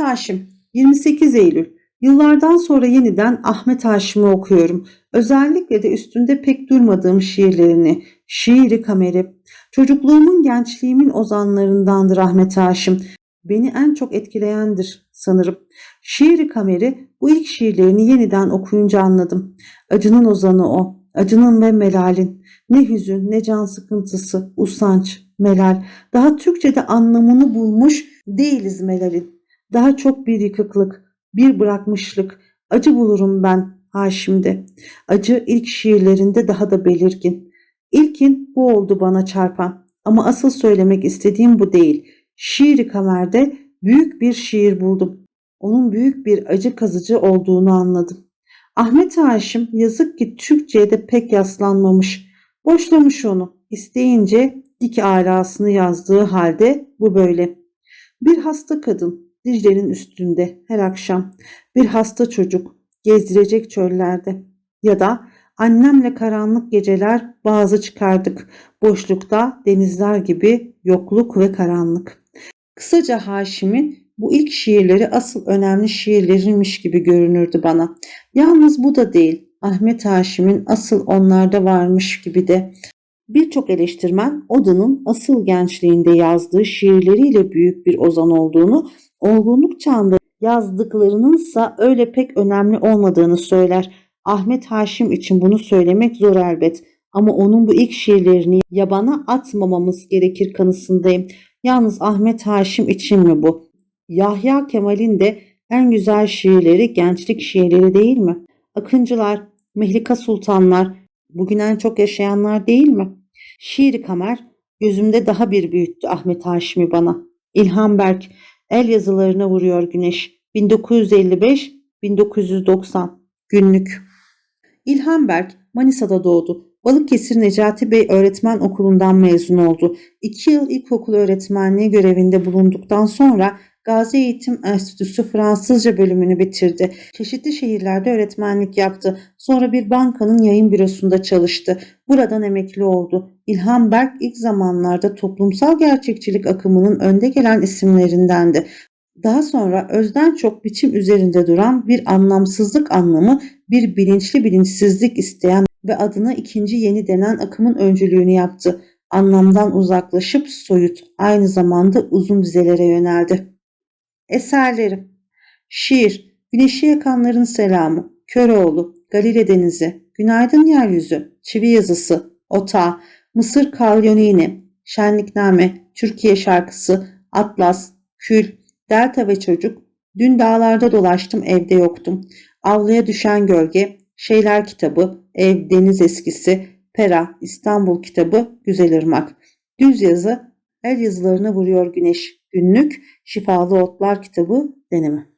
Haşim 28 Eylül Yıllardan sonra yeniden Ahmet Haşim'i okuyorum. Özellikle de üstünde pek durmadığım şiirlerini, şiiri kameri. Çocukluğumun, gençliğimin ozanlarındandır Ahmet Haşim. Beni en çok etkileyendir sanırım. Şiiri kameri bu ilk şiirlerini yeniden okuyunca anladım. Acının ozanı o. Acının ve melalin. Ne hüzün, ne can sıkıntısı, usanç, melal. Daha Türkçe'de anlamını bulmuş değiliz melalin. Daha çok bir yıkıklık, bir bırakmışlık. Acı bulurum ben Haşim'de. Acı ilk şiirlerinde daha da belirgin. İlkin bu oldu bana çarpan. Ama asıl söylemek istediğim bu değil. Şiiri kamerde büyük bir şiir buldum. Onun büyük bir acı kazıcı olduğunu anladım. Ahmet Haşim yazık ki Türkçe'ye de pek yaslanmamış. Boşlamış onu. İsteyince dik alasını yazdığı halde bu böyle. Bir hasta kadın Dicle'nin üstünde her akşam. Bir hasta çocuk gezdirecek çöllerde. Ya da annemle karanlık geceler bazı çıkardık. Boşlukta denizler gibi yokluk ve karanlık. Kısaca Haşim'in bu ilk şiirleri asıl önemli şiirleriymiş gibi görünürdü bana. Yalnız bu da değil. Ahmet Haşim'in asıl onlarda varmış gibi de. Birçok eleştirmen Oda'nın asıl gençliğinde yazdığı şiirleriyle büyük bir ozan olduğunu, olgunluk çağında yazdıklarınınsa öyle pek önemli olmadığını söyler. Ahmet Haşim için bunu söylemek zor elbet. Ama onun bu ilk şiirlerini yabana atmamamız gerekir kanısındayım. Yalnız Ahmet Haşim için mi bu? Yahya Kemal'in de en güzel şiirleri gençlik şiirleri değil mi? Akıncılar, Mehlika Sultanlar, bugün en çok yaşayanlar değil mi? Şiiri Kamer gözümde daha bir büyüttü Ahmet Haşim'i bana. İlhan Berk, el yazılarına vuruyor güneş. 1955-1990 günlük. İlhan Berk Manisa'da doğdu. Balıkesir Necati Bey Öğretmen Okulu'ndan mezun oldu. İki yıl ilkokul öğretmenliği görevinde bulunduktan sonra Gazi Eğitim Enstitüsü Fransızca bölümünü bitirdi. Çeşitli şehirlerde öğretmenlik yaptı. Sonra bir bankanın yayın bürosunda çalıştı. Buradan emekli oldu. İlhan Berk ilk zamanlarda toplumsal gerçekçilik akımının önde gelen isimlerindendi. Daha sonra özden çok biçim üzerinde duran bir anlamsızlık anlamı, bir bilinçli bilinçsizlik isteyen ve adına ikinci yeni denen akımın öncülüğünü yaptı. Anlamdan uzaklaşıp soyut, aynı zamanda uzun dizelere yöneldi. Eserleri Şiir, Güneşi Yakanların Selamı, Köroğlu, Galile Denizi, Günaydın Yeryüzü, Çivi Yazısı, Ota, Mısır Kalyonini, Şenlikname, Türkiye Şarkısı, Atlas, Kül, Delta ve Çocuk, Dün dağlarda dolaştım evde yoktum. Avluya düşen gölge, Şeyler kitabı, Ev Deniz Eskisi, Pera, İstanbul kitabı, Güzel Irmak. Düz yazı, el yazılarına vuruyor güneş. Günlük Şifalı Otlar kitabı deneme.